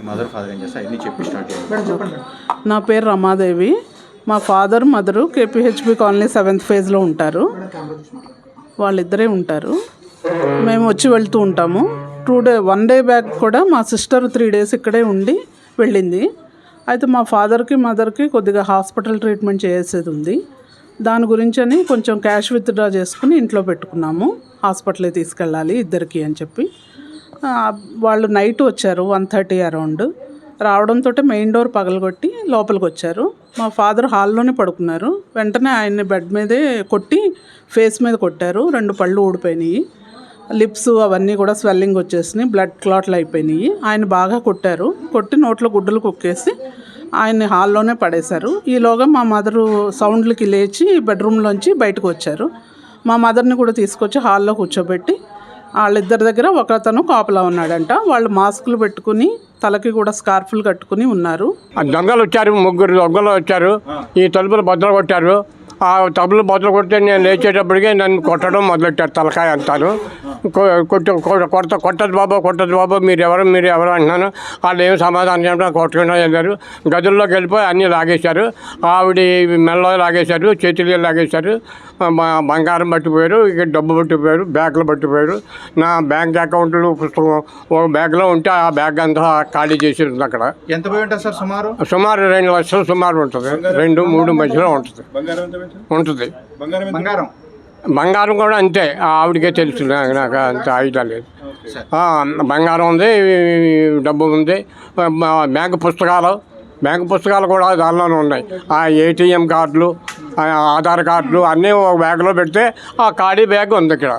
మీ mother father ఏం చేస్తారు? అన్నీ చెప్పి స్టార్ట్ చేయండి. నా పేరు రమాదేవి. మా father mother KPHB colony seventh ఫేజ్లో ఉంటారు. వాళ్ళిద్దరే ఉంటారు. మేము వచ్చి వెళ్తూ ఉంటాము. Two day one day back కూడా మా సిస్టర్ త్రీ డేస్ ఇక్కడే ఉండి వెళ్ళింది. అయితే మా ఫాదర్కి మదర్కి కొద్దిగా హాస్పిటల్ ట్రీట్మెంట్ చేసేది ఉంది. దాని గురించి అని కొంచెం క్యాష్ విత్డ్రా చేసుకుని ఇంట్లో పెట్టుకున్నాము. హాస్పిటల్కి తీసుకెళ్ళాలి ఇద్దరికి అని చెప్పి. వాళ్ళు నైట్ వచ్చారు వన్ థర్టీ అరౌండ్. రావడంతో మెయిన్ డోర్ పగలగొట్టి లోపలికి వచ్చారు. మా ఫాదర్ హాల్లోనే పడుకున్నారు. వెంటనే ఆయన్ని బెడ్ మీదే కొట్టి ఫేస్ మీద కొట్టారు. రెండు పళ్ళు ఊడిపోయినాయి. లిప్స్ అవన్నీ కూడా స్వెల్లింగ్ వచ్చేసినాయి. బ్లడ్ క్లాట్లు అయిపోయినాయి. ఆయన బాగా కొట్టారు. కొట్టి నోట్లో గుడ్డలు కుక్కేసి ఆయన్ని హాల్లోనే పడేశారు. ఈలోగా మా మదరు సౌండ్లకి లేచి బెడ్రూమ్లోంచి బయటకు వచ్చారు. మా మదర్ని కూడా తీసుకొచ్చి హాల్లో కూర్చోబెట్టి వాళ్ళిద్దరి దగ్గర ఒకతను కాపలా ఉన్నాడంట. వాళ్ళు మాస్కులు పెట్టుకుని తలకి కూడా స్కార్ఫులు కట్టుకుని ఉన్నారు. ఆ దొంగలు వచ్చారు ముగ్గురు దొంగలు వచ్చారు ఈ తలుపులు బద్దలు కొట్టారు. ఆ తలుపులు బద్దలు కొడితే నేను లేచేటప్పటికే నన్ను కొట్టడం మొదలెట్టారు తలకాయ అంతాను. కొ- కొట్టు కొ- కొడత కొట్టదు బాబు కొట్టదు బాబు మీరు ఎవరు మీరు ఎవరు అంటున్నాను. వాళ్ళు ఏం సమాధానం చెప్పడం కొట్టుకుని వెళ్ళారు గదుల్లోకి వెళ్ళిపోయి అన్నీ లాగేశారు. ఆవిడ మెల్లో లాగేశారు చేతులు లాగేశారు. బంగారం పట్టిపోయారు ఇక డబ్బు పట్టిపోయారు బ్యాగ్లు పట్టిపోయారు. నా బ్యాంక్ అకౌంట్లు పుస్తకం ఒక బ్యాగ్లో ఉంటే ఆ బ్యాగ్ అంతా ఖాళీ చేసి ఉంది అక్కడ. ఎంత పోయి ఉంటుంది సార్ సుమారు? సుమారు రెండు లక్షలు సుమారు ఉంటుంది. రెండు మూడు మధ్యలో ఉంటుంది. బంగారం ఎంత పెంచు? ఉంటుంది. బంగారం బంగారం? కూడా అంతే. ఆ ఆవిడకే తెలుసు. నాకు నాకు అంత ఐడియా లేదు. సరే. ఆ, బంగారం ఉంది డబ్బు ఉంది. బ్యాంకు పుస్తకాలు బ్యాంకు పుస్తకాలు కూడా దానిలోనే ఉన్నాయి. ఆ ఏటీఎం కార్డులు ఆధార్ కార్డులు అన్నీ ఒక బ్యాగ్లో పెడితే ఆ ఖాళీ బ్యాగ్ ఉంది ఇక్కడ.